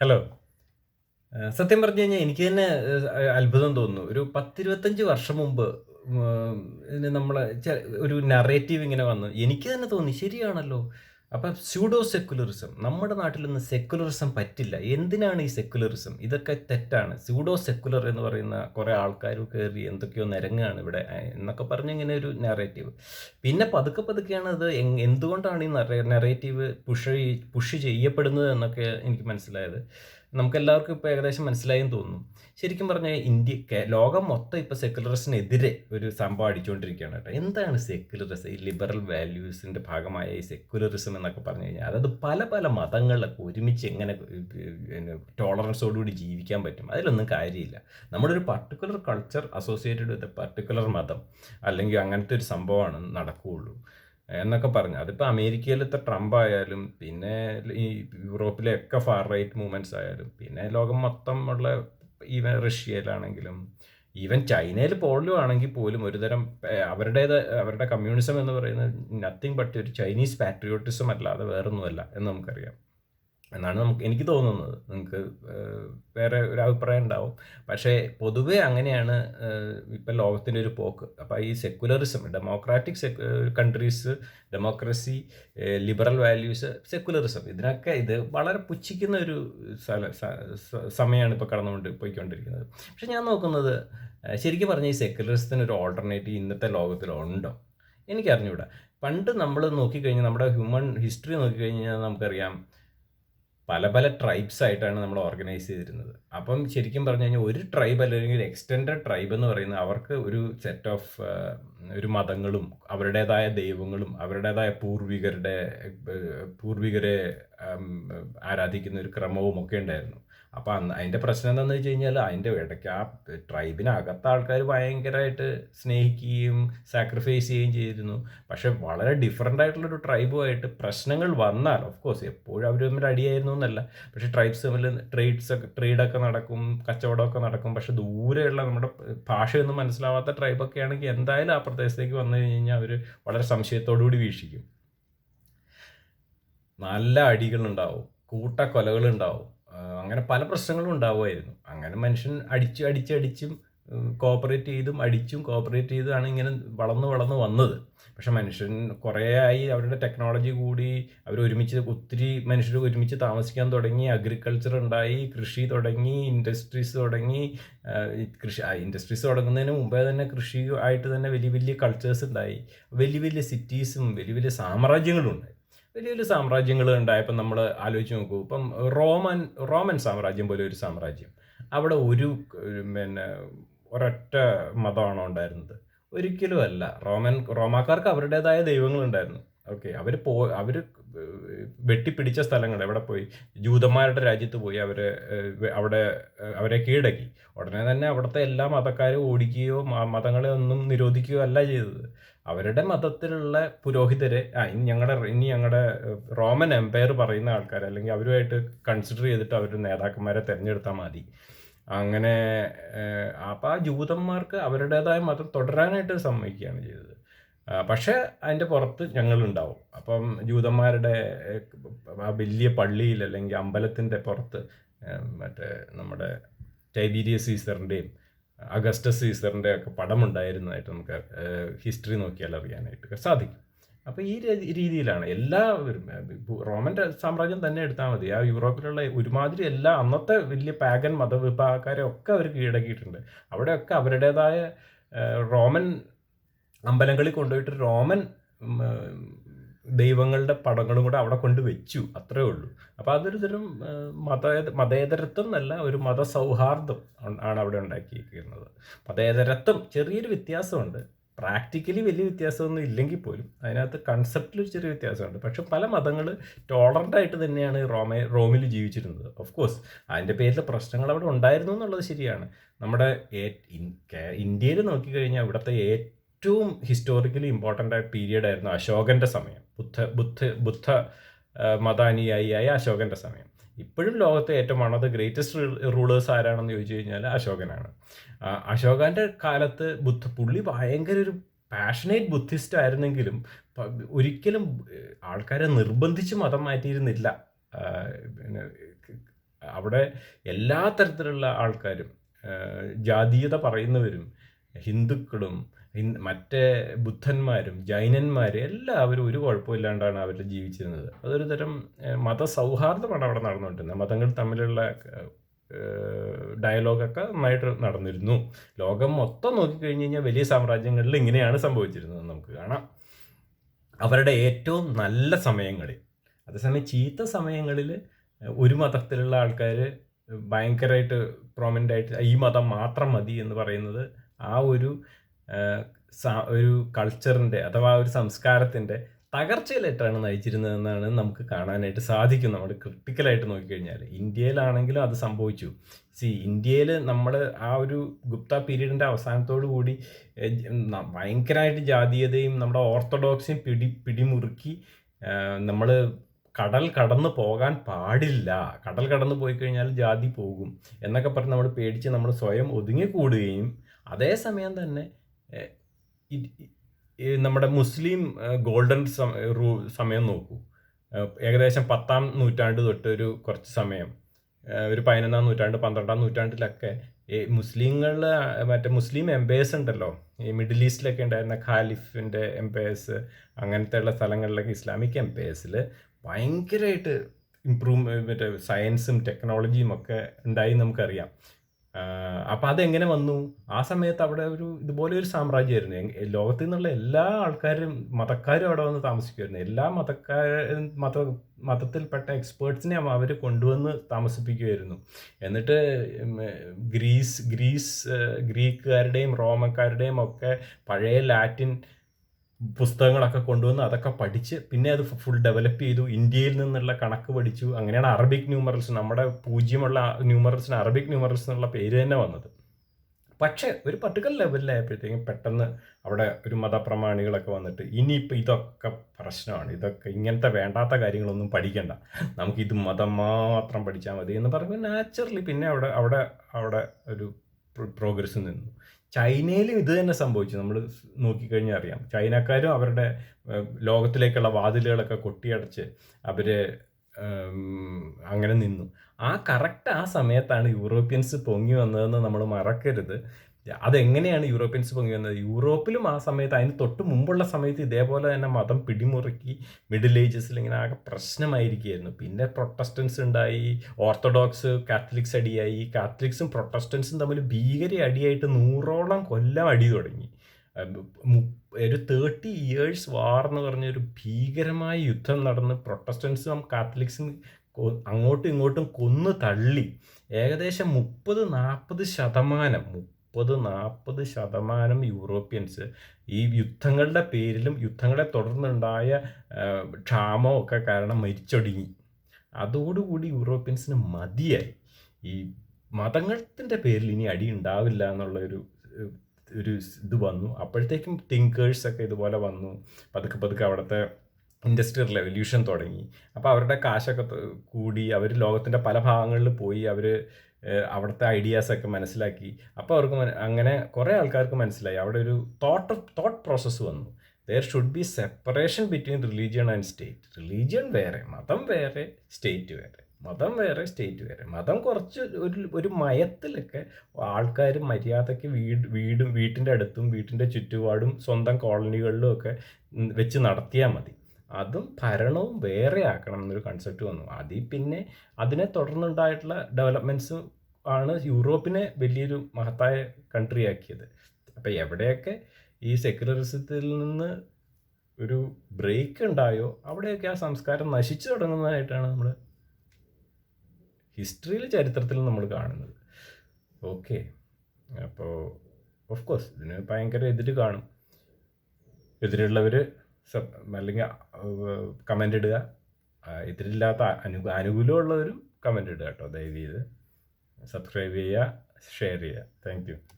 Hello സത്യം പറഞ്ഞു കഴിഞ്ഞാൽ എനിക്ക് തന്നെ അത്ഭുതം തോന്നുന്നു. ഒരു പത്തിരുപത്തഞ്ച് വർഷം മുമ്പ് നമ്മളെ ഒരു നറേറ്റീവ് ഇങ്ങനെ വന്നു. എനിക്ക് തന്നെ തോന്നി ശരിയാണല്ലോ. അപ്പം സ്യൂഡോ സെക്കുലറിസം നമ്മുടെ നാട്ടിലൊന്നും സെക്കുലറിസം പറ്റില്ല. എന്തിനാണ് ഈ സെക്കുലറിസം ഇതൊക്കെ തെറ്റാണ്. സ്യൂഡോ സെക്കുലർ എന്ന് പറയുന്ന കുറേ ആൾക്കാർ കയറി എന്തൊക്കെയോ നിരങ്ങാണ് ഇവിടെ. എന്നൊക്കെ പറഞ്ഞ് ഇങ്ങനെ ഒരു നെറേറ്റീവ് പിന്നെ പതുക്കെ പതുക്കെയാണ് അത് എന്തുകൊണ്ടാണ് ഈ നെറേറ്റീവ് പുഷ് പുഷ് ചെയ്യപ്പെടുന്നത് എന്നൊക്കെ എനിക്ക് മനസ്സിലായത്. നമുക്കെല്ലാവർക്കും ഇപ്പോൾ ഏകദേശം മനസ്സിലായെന്ന് തോന്നുന്നു. ശരിക്കും പറഞ്ഞാൽ ഇന്ത്യ ലോകം മൊത്തം ഇപ്പോൾ സെക്കുലറിസിനെതിരെ ഒരു സംഭവം അടിച്ചുകൊണ്ടിരിക്കുകയാണ് കേട്ടോ. എന്താണ് സെക്കുലറിസം ഈ ലിബറൽ വാല്യൂസിന്റെ ഭാഗമായ ഈ സെക്കുലറിസം എന്നൊക്കെ പറഞ്ഞു കഴിഞ്ഞാൽ അതായത് പല പല മതങ്ങളിലൊക്കെ ഒരുമിച്ച് എങ്ങനെ ടോളറൻസോടുകൂടി ജീവിക്കാൻ പറ്റും? അതിലൊന്നും കാര്യമില്ല. നമ്മുടെ ഒരു particular culture associated with particular മതം അല്ലെങ്കിൽ അങ്ങനത്തെ ഒരു സംഭവമാണ് നടക്കുകയുള്ളൂ. എന്നൊക്കെ പറഞ്ഞു. അതിപ്പോൾ അമേരിക്കയിലത്തെ ട്രംപ് ആയാലും പിന്നെ ഈ യൂറോപ്പിലെ ഒക്കെ ഫാർ റൈറ്റ് മൂവ്മെന്റ്സ് ആയാലും പിന്നെ ലോകം മൊത്തം ഉള്ള ഈവൻ റഷ്യയിലാണെങ്കിലും ഈവൻ ചൈനയിൽ പോലും ആണെങ്കിൽ പോലും ഒരുതരം അവരുടേത് അവരുടെ കമ്മ്യൂണിസം എന്ന് പറയുന്നത് നത്തിങ് ബട്ട് ഒരു ചൈനീസ് പാട്രിയോട്ടിസം അല്ലാതെ വേറൊന്നുമല്ല എന്ന് നമുക്കറിയാം. എന്നാണ് നമുക്ക് എനിക്ക് തോന്നുന്നത്. നിങ്ങൾക്ക് വേറെ ഒരു അഭിപ്രായം ഉണ്ടാവും. പക്ഷേ പൊതുവേ അങ്ങനെയാണ് ഇപ്പം ലോകത്തിന്റെ ഒരു പോക്ക്. അപ്പോൾ ഈ secularism democratic sec countries democracy liberal values secularism ഇതിനൊക്കെ ഇത് വളരെ പുച്ഛിക്കുന്ന ഒരു സ്ഥല സമയമാണ് ഇപ്പോൾ കടന്നുകൊണ്ട് പോയിക്കൊണ്ടിരിക്കുന്നത്. പക്ഷെ ഞാൻ നോക്കുന്നത് ശരിക്കും പറഞ്ഞാൽ ഈ സെക്കുലറിസത്തിന് ഒരു ഓൾട്ടർനേറ്റീവ് ഇന്നത്തെ ലോകത്തിലുണ്ടോ? എനിക്കറിഞ്ഞൂടാ. പണ്ട് നമ്മൾ നോക്കിക്കഴിഞ്ഞാൽ നമ്മുടെ ഹ്യൂമൻ ഹിസ്റ്ററി നോക്കിക്കഴിഞ്ഞാൽ നമുക്കറിയാം പല പല ട്രൈബ്സ് ആയിട്ടാണ് നമ്മൾ ഓർഗനൈസ് ചെയ്തിരുന്നത്. അപ്പം ശരിക്കും പറഞ്ഞു കഴിഞ്ഞാൽ ഒരു ട്രൈബ് അല്ലെങ്കിൽ എക്സ്റ്റൻഡഡ് ട്രൈബ് എന്ന് പറയുന്നത് അവർക്ക് ഒരു സെറ്റ് ഓഫ് ഒരു മതങ്ങളും അവരുടേതായ ദൈവങ്ങളും അവരുടേതായ പൂർവികരുടെ പൂർവികരെ ആരാധിക്കുന്ന ഒരു ക്രമവും ഒക്കെ ഉണ്ടായിരുന്നു. അപ്പോൾ അന്ന് അതിന്റെ പ്രശ്നം എന്താണെന്ന് വെച്ച് കഴിഞ്ഞാൽ അതിന്റെ ഇടയ്ക്ക് ആ ട്രൈബിനകത്ത് ആൾക്കാർ ഭയങ്കരമായിട്ട് സ്നേഹിക്കുകയും സാക്രിഫൈസ് ചെയ്യുകയും ചെയ്തിരുന്നു. പക്ഷെ വളരെ ഡിഫറെന്റ് ആയിട്ടുള്ളൊരു ട്രൈബുമായിട്ട് പ്രശ്നങ്ങൾ വന്നാൽ ഓഫ് കോഴ്സ് എപ്പോഴും അവർ തമ്മിൽ അടിയായിരുന്നു എന്നല്ല. പക്ഷേ ട്രൈബ്സ് തമ്മിൽ ട്രേഡ്സ് ഒക്കെ ട്രേഡൊക്കെ നടക്കും കച്ചവടമൊക്കെ നടക്കും. പക്ഷെ ദൂരെയുള്ള നമ്മുടെ ഭാഷയൊന്നും മനസ്സിലാവാത്ത ട്രൈബൊക്കെ ആണെങ്കിൽ എന്തായാലും ആ പ്രദേശത്തേക്ക് വന്നു കഴിഞ്ഞ് കഴിഞ്ഞാൽ അവർ വളരെ സംശയത്തോടുകൂടി വീക്ഷിക്കും. നല്ല അടികളുണ്ടാവും കൂട്ടക്കൊലകളുണ്ടാവും. അങ്ങനെ പല പ്രശ്നങ്ങളും ഉണ്ടാവുമായിരുന്നു. അങ്ങനെ മനുഷ്യൻ അടിച്ച് അടിച്ച് അടിച്ചും കോപ്പറേറ്റ് ചെയ്തും അടിച്ചും കോപ്പറേറ്റ് ചെയ്തുമാണ് ഇങ്ങനെ വളർന്ന് വളർന്ന് വന്നത്. പക്ഷെ മനുഷ്യൻ കുറേ ആയി അവരുടെ ടെക്നോളജി കൂടി അവർ ഒരുമിച്ച് ഒത്തിരി മനുഷ്യർ ഒരുമിച്ച് താമസിക്കാൻ തുടങ്ങി അഗ്രികൾച്ചർ ഉണ്ടായി കൃഷി തുടങ്ങി ഇൻഡസ്ട്രീസ് തുടങ്ങി കൃഷി ഇൻഡസ്ട്രീസ് തുടങ്ങുന്നതിന് മുമ്പേ തന്നെ കൃഷി ആയിട്ട് തന്നെ വലിയ വലിയ കൾച്ചേഴ്സ് ഉണ്ടായി. വലിയ വലിയ സിറ്റീസും വലിയ വലിയ സാമ്രാജ്യങ്ങളും ഉണ്ടായി വലിയ വലിയ സാമ്രാജ്യങ്ങൾ ഉണ്ടായപ്പോൾ നമ്മൾ ആലോചിച്ച് നോക്കൂ. ഇപ്പം റോമൻ റോമൻ സാമ്രാജ്യം പോലെ ഒരു സാമ്രാജ്യം. അവിടെ ഒരു പിന്നെ ഒരൊറ്റ മതമാണോ ഉണ്ടായിരുന്നത്? ഒരിക്കലും അല്ല. റോമൻ റോമാക്കാർക്ക് അവരുടേതായ ദൈവങ്ങളുണ്ടായിരുന്നു ഓക്കെ അവർ പോ അവർ വെട്ടിപ്പിടിച്ച സ്ഥലങ്ങൾ എവിടെ പോയി? ജൂതന്മാരുടെ രാജ്യത്ത് പോയി അവരെ അവിടെ അവരെ കീഴടക്കി. ഉടനെ തന്നെ അവിടുത്തെ എല്ലാ മതക്കാരും ഓടിക്കുകയോ മതങ്ങളെ ഒന്നും നിരോധിക്കുകയോ അല്ല ചെയ്തത്. അവരുടെ മതത്തിലുള്ള പുരോഹിതരെ ആ ഇനി ഞങ്ങളുടെ ഇനി ഞങ്ങളുടെ റോമൻ എംപയർ പറയുന്ന ആൾക്കാർ അല്ലെങ്കിൽ അവരുമായിട്ട് കൺസിഡർ ചെയ്തിട്ട് അവർ നേതാക്കന്മാരെ തിരഞ്ഞെടുത്താൽ മതി. അങ്ങനെ അപ്പം ആ ജൂതന്മാർക്ക് അവരുടേതായ മതം തുടരാനായിട്ട് സമ്മതിക്കുകയാണ് ചെയ്തത്. പക്ഷേ അതിന്റെ പുറത്ത് ഞങ്ങളുണ്ടാവും. അപ്പം ജൂതന്മാരുടെ ആ വലിയ പള്ളിയിൽ അല്ലെങ്കിൽ അമ്പലത്തിന്റെ പുറത്ത് മറ്റേ നമ്മുടെ ടൈബീരിയസ് സീസറിന്റെയും അഗസ്റ്റസ് സീസറിന്റെ ഒക്കെ പടം ഉണ്ടായിരുന്നതായിട്ട് നമുക്ക് ഹിസ്റ്ററി നോക്കിയാൽ അറിയാനായിട്ട് സാധിക്കും. അപ്പോൾ ഈ രീതിയിലാണ് എല്ലാ റോമൻ സാമ്രാജ്യം തന്നെ എടുത്താൽ മതി. ആ യൂറോപ്പിലുള്ള ഒരുമാതിരി എല്ലാ അന്നത്തെ വലിയ പാഗൻ മതവിഭാഗക്കാരെ ഒക്കെ അവർ കീഴടക്കിയിട്ടുണ്ട്. അവിടെയൊക്കെ അവരുടേതായ റോമൻ അമ്പലങ്ങളിൽ കൊണ്ടുപോയിട്ട് റോമൻ ദൈവങ്ങളുടെ പടങ്ങളും കൂടെ അവിടെ കൊണ്ട് വെച്ചു അത്രേ ഉള്ളൂ. അപ്പോൾ അതൊരു തരം മത മതേതരത്വം എന്നല്ല ഒരു മതസൗഹാർദ്ദം ആണ് അവിടെ ഉണ്ടാക്കിയിരിക്കുന്നത്. മതേതരത്വം ചെറിയൊരു വ്യത്യാസമുണ്ട്. പ്രാക്ടിക്കലി വലിയ വ്യത്യാസമൊന്നും ഇല്ലെങ്കിൽ പോലും അതിനകത്ത് കൺസെപ്റ്റിൽ ഒരു ചെറിയ വ്യത്യാസമുണ്ട്. പക്ഷെ പല മതങ്ങൾ ടോളറന്റ് ആയിട്ട് തന്നെയാണ് റോമ റോമിൽ ജീവിച്ചിരുന്നത്. ഓഫ് കോഴ്സ് അതിന്റെ പേരിൽ പ്രശ്നങ്ങൾ അവിടെ ഉണ്ടായിരുന്നു എന്നുള്ളത് ശരിയാണ്. നമ്മുടെ ഇന്ത്യയിൽ നോക്കിക്കഴിഞ്ഞാൽ ഇവിടുത്തെ ഏറ്റവും ഹിസ്റ്റോറിക്കലി ഇമ്പോർട്ടന്റ് ആയ പീരിയഡ് ആയിരുന്നു അശോകന്റെ സമയം. ബുദ്ധ ബുദ്ധ ബുദ്ധ മതാനുയായിയായ അശോകന്റെ സമയം. ഇപ്പോഴും ലോകത്തെ ഏറ്റവും one of the greatest rulers ആരാണെന്ന് ചോദിച്ചു കഴിഞ്ഞാൽ അശോകനാണ്. അശോകന്റെ കാലത്ത് ബുദ്ധ പുള്ളി ഭയങ്കര ഒരു പാഷനേറ്റ് ബുദ്ധിസ്റ്റ് ആയിരുന്നെങ്കിലും ഒരിക്കലും ആൾക്കാരെ നിർബന്ധിച്ച് മതം മാറ്റിയിരുന്നില്ല. അവിടെ എല്ലാ തരത്തിലുള്ള ആൾക്കാരും ജാതീയത പറയുന്നവരും ഹിന്ദുക്കളും മറ്റേ ബുദ്ധന്മാരും ജൈനന്മാരും എല്ലാവരും ഒരു കുഴപ്പമില്ലാണ്ടാണ് അവർ ജീവിച്ചിരുന്നത്. അതൊരു തരം മതസൗഹാർദ്ദമാണ് അവിടെ നടന്നുകൊണ്ടിരുന്നത്. മതങ്ങൾ തമ്മിലുള്ള ഡയലോഗൊക്കെ നന്നായിട്ട് നടന്നിരുന്നു. ലോകം മൊത്തം നോക്കിക്കഴിഞ്ഞ് കഴിഞ്ഞാൽ വലിയ സാമ്രാജ്യങ്ങളിൽ ഇങ്ങനെയാണ് സംഭവിച്ചിരുന്നത് നമുക്ക് കാണാം. അവരുടെ ഏറ്റവും നല്ല സമയങ്ങളിൽ അതേസമയം ചീത്ത സമയങ്ങളിൽ ഒരു മതത്തിലുള്ള ആൾക്കാർ ഭയങ്കരമായിട്ട് പ്രോമിനന്റ് ആയിട്ട് ഈ മതം മാത്രം മതി എന്ന് പറയുന്നത് ആ ഒരു ഒരു കൾച്ചറിന്റെ അഥവാ ഒരു സംസ്കാരത്തിന്റെ തകർച്ചയിലേറ്റാണ് നയിച്ചിരുന്നതെന്നാണ് നമുക്ക് കാണാനായിട്ട് സാധിക്കും. നമ്മൾ ക്രിട്ടിക്കലായിട്ട് നോക്കിക്കഴിഞ്ഞാൽ ഇന്ത്യയിലാണെങ്കിലും അത് സംഭവിച്ചു. സി ഇന്ത്യയിൽ നമ്മൾ ആ ഒരു ഗുപ്ത പീരീഡിന്റെ അവസാനത്തോടു കൂടി ഭയങ്കരമായിട്ട് ജാതീയതയും നമ്മുടെ ഓർത്തഡോക്സിയും പിടി പിടിമുറുക്കി നമ്മൾ കടൽ കടന്നു പോകാൻ പാടില്ല. കടൽ കടന്നു പോയി കഴിഞ്ഞാൽ ജാതി പോകും. എന്നൊക്കെ പറഞ്ഞ് നമ്മൾ പേടിച്ച് നമ്മൾ സ്വയം ഒതുങ്ങിക്കൂടുകയും അതേസമയം തന്നെ നമ്മുടെ മുസ്ലിം ഗോൾഡൻ സമയം നോക്കൂ. ഏകദേശം പത്താം നൂറ്റാണ്ട് തൊട്ട് ഒരു കുറച്ച് സമയം. ഒരു പതിനൊന്നാം നൂറ്റാണ്ട് പന്ത്രണ്ടാം നൂറ്റാണ്ടിലൊക്കെ ഈ മുസ്ലിങ്ങളിൽ മറ്റേ മുസ്ലിം എംപയേഴ്സ് ഉണ്ടല്ലോ. ഈ മിഡിൽ ഈസ്റ്റിലൊക്കെ ഉണ്ടായിരുന്ന ഖാലിഫിന്റെ എംപയേഴ്സ് അങ്ങനത്തെ ഉള്ള സ്ഥലങ്ങളിലൊക്കെ ഇസ്ലാമിക് എംപയേഴ്സിൽ ഭയങ്കരമായിട്ട് ഇമ്പ്രൂവ് മറ്റേ സയൻസും ടെക്നോളജിയും ഒക്കെ ഉണ്ടായി നമുക്കറിയാം. അപ്പോൾ അതെങ്ങനെ വന്നു? ആ സമയത്ത് അവിടെ ഒരു ഇതുപോലെ ഒരു സാമ്രാജ്യമായിരുന്നു. ലോകത്തിൽ നിന്നുള്ള എല്ലാ ആൾക്കാരും മതക്കാരും അവിടെ വന്ന് താമസിക്കുമായിരുന്നു എല്ലാ മതക്കാർ മത മതത്തിൽപ്പെട്ട എക്സ്പേർട്സിനെ അവർ കൊണ്ടുവന്ന് താമസിപ്പിക്കുമായിരുന്നു എന്നിട്ട് ഗ്രീസ് ഗ്രീസ് ഗ്രീക്കുകാരുടെയും റോമക്കാരുടെയും ഒക്കെ പഴയ ലാറ്റിൻ പുസ്തകങ്ങളൊക്കെ കൊണ്ടുവന്ന് അതൊക്കെ പഠിച്ച് പിന്നെ അത് ഫുൾ ഡെവലപ്പ് ചെയ്തു. ഇന്ത്യയിൽ നിന്നുള്ള കണക്ക് പഠിച്ചു. അങ്ങനെയാണ് അറബിക് ന്യൂമറൽസ് നമ്മുടെ പൂജ്യമുള്ള ന്യൂമറൽസിന് അറബിക് ന്യൂമറൽസ് എന്നുള്ള പേര് തന്നെ വന്നത്. പക്ഷേ ഒരു പർട്ടിക്കുലർ ലെവലിലായപ്പോഴത്തേക്കും പെട്ടെന്ന് അവിടെ ഒരു മതപ്രമാണികളൊക്കെ വന്നിട്ട് ഇനിയിപ്പോൾ ഇതൊക്കെ പ്രശ്നമാണ്. ഇതൊക്കെ ഇങ്ങനത്തെ വേണ്ടാത്ത കാര്യങ്ങളൊന്നും പഠിക്കണ്ട. നമുക്കിത് മതം മാത്രം പഠിച്ചാൽ മതി എന്ന് പറയുമ്പോൾ നാച്ചുറലി പിന്നെ അവിടെ അവിടെ അവിടെ ഒരു പ്രോഗ്രസ് നിന്നു. ചൈനയിലും ഇത് തന്നെ സംഭവിച്ചു. നമ്മൾ നോക്കിക്കഴിഞ്ഞാൽ അറിയാം. ചൈനക്കാരും അവരുടെ ലോകത്തിലേക്കുള്ള വാതിലുകളൊക്കെ കൊട്ടിയടച്ച് അവർ അങ്ങനെ നിന്നു. ആ കറക്റ്റ് ആ സമയത്താണ് യൂറോപ്യൻസ് പൊങ്ങി വന്നതെന്ന് നമ്മൾ മറക്കരുത്. അതെങ്ങനെയാണ് യൂറോപ്യൻസ് പൊങ്ങി വന്നത്? യൂറോപ്പിലും ആ സമയത്ത് അതിന് തൊട്ട് മുമ്പുള്ള സമയത്ത് ഇതേപോലെ തന്നെ മതം പിടിമുറുക്കി മിഡിൽ ഏജസിൽ ഇങ്ങനെ ആകെ പ്രശ്നമായിരിക്കുകയായിരുന്നു. പിന്നെ പ്രൊട്ടസ്റ്റൻസ് ഉണ്ടായി ഓർത്തഡോക്സ് കാത്തലിക്സ് അടിയായി. കാത്തലിക്സും പ്രൊട്ടസ്റ്റൻസും തമ്മിൽ ഭീകര അടിയായിട്ട് നൂറോളം കൊല്ലം അടി തുടങ്ങി. ഒരു തേർട്ടി ഇയേഴ്സ് വാർ എന്ന് പറഞ്ഞൊരു ഭീകരമായ യുദ്ധം നടന്ന് പ്രൊട്ടസ്റ്റൻസും കാത്തലിക്സും അങ്ങോട്ടും ഇങ്ങോട്ടും കൊന്നു തള്ളി. ഏകദേശം മുപ്പത് നാൽപ്പത് ശതമാനം മുപ്പത് നാൽപ്പത് ശതമാനം യൂറോപ്യൻസ് ഈ യുദ്ധങ്ങളുടെ പേരിലും യുദ്ധങ്ങളെ തുടർന്നുണ്ടായ ക്ഷാമമൊക്കെ കാരണം മരിച്ചൊടുങ്ങി. അതോടുകൂടി യൂറോപ്യൻസിന് മതിയായി. ഈ മതങ്ങളുടെ പേരിൽ ഇനി അടി ഉണ്ടാവില്ല എന്നുള്ളൊരു ഒരു ഇത് വന്നു. അപ്പോഴത്തേക്കും തിങ്കേഴ്സൊക്കെ ഇതുപോലെ വന്നു. പതുക്കെ പതുക്കെ അവിടുത്തെ ഇൻഡസ്ട്രിയൽ റെവല്യൂഷൻ തുടങ്ങി. അപ്പോൾ അവരുടെ കാശൊക്കെ കൂടി അവർ ലോകത്തിന്റെ പല ഭാഗങ്ങളിൽ പോയി അവർ അവിടുത്തെ ഐഡിയാസൊക്കെ മനസ്സിലാക്കി. അപ്പോൾ അവർക്ക് അങ്ങനെ കുറേ ആൾക്കാർക്ക് മനസ്സിലായി. അവിടെ ഒരു തോട്ട് തോട്ട് പ്രോസസ്സ് വന്നു. There should be separation between religion and state religion വേറെ മതം വേറെ സ്റ്റേറ്റ് വേറെ. മതം വേറെ സ്റ്റേറ്റ് വേറെ. മതം കുറച്ച് ഒരു ഒരു മയത്തിലൊക്കെ ആൾക്കാർ മര്യാദയ്ക്ക് വീട് വീടും വീട്ടിന്റെ അടുത്തും വീട്ടിന്റെ ചുറ്റുപാടും സ്വന്തം കോളനികളിലും ഒക്കെ വെച്ച് നടത്തിയാൽ മതി. അതും ഭരണവും വേറെ ആക്കണം എന്നൊരു കൺസെപ്റ്റ് വന്നു. അതിൽ പിന്നെ അതിനെ തുടർന്നുണ്ടായിട്ടുള്ള ഡെവലപ്മെന്റ്സ് ആണ് യൂറോപ്പിനെ വലിയൊരു മഹത്തായ കൺട്രി ആക്കിയത്. അപ്പോൾ എവിടെയൊക്കെ ഈ സെക്യുലറിസത്തിൽ നിന്ന് ഒരു ബ്രേക്ക് ഉണ്ടായോ അവിടെയൊക്കെ ആ സംസ്കാരം നശിച്ചു തുടങ്ങുന്നതായിട്ടാണ് നമ്മൾ ഹിസ്റ്ററിയിൽ ചരിത്രത്തിൽ നമ്മൾ കാണുന്നത്. ഓക്കെ അപ്പോൾ ഓഫ് കോഴ്സ് ഇതിന് ഭയങ്കര എതിര് കാണും. എതിരുള്ളവർ അല്ലെങ്കിൽ കമന്റ് ഇടുക. ഇതിലില്ലാത്ത അനു അനുകൂലമുള്ളവരും കമന്റ് ഇടുക കേട്ടോ ദയവ് ചെയ്ത്. സബ്സ്ക്രൈബ് ചെയ്യുക ഷെയർ ചെയ്യുക. താങ്ക്